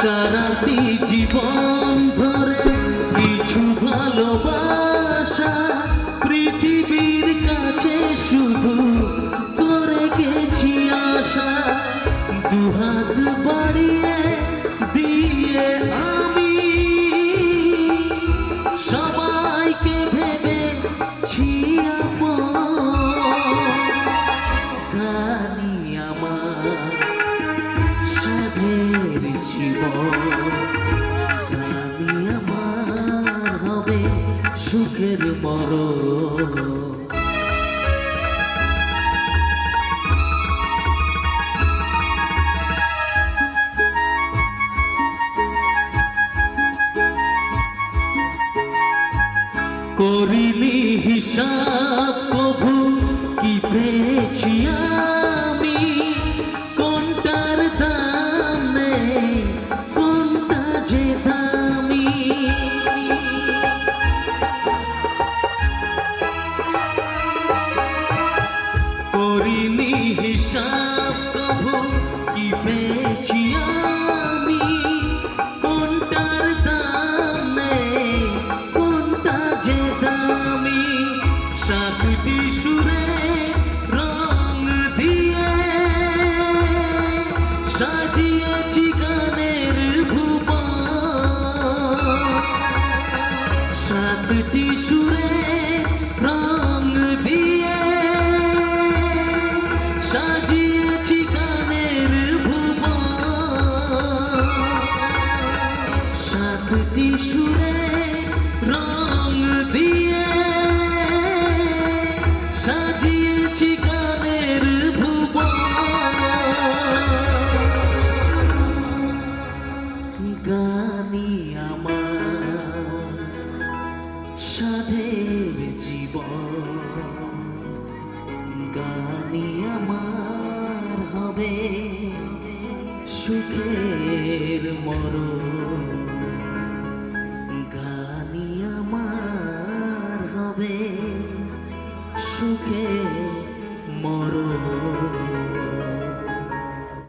সারাটি জীবন ধরে কিছু ভালোবাসা পৃথিবীর কাছে শুধু করে গেছি আশা দুহাত বাড়িয়ে দিয়ে আমি সবাইকে ভেবেছি আপন। গানি আমার জীবন আমি আমার হবে সুখের মরণ করিনি হিসাব কভু কি পেয়েছি আমি? সাতটি সুরে রং দিয়ে সাজিয়েছি গানের ভুবন সাতটি সুরে রং দিয়ে সাজিয়েছি গানের ভুবন সাতটি সুরে রং দিয়ে গানি আমার সাধের জীবন। গানি আমার হবে সুখের মর গানি আমার হবে সুখের মর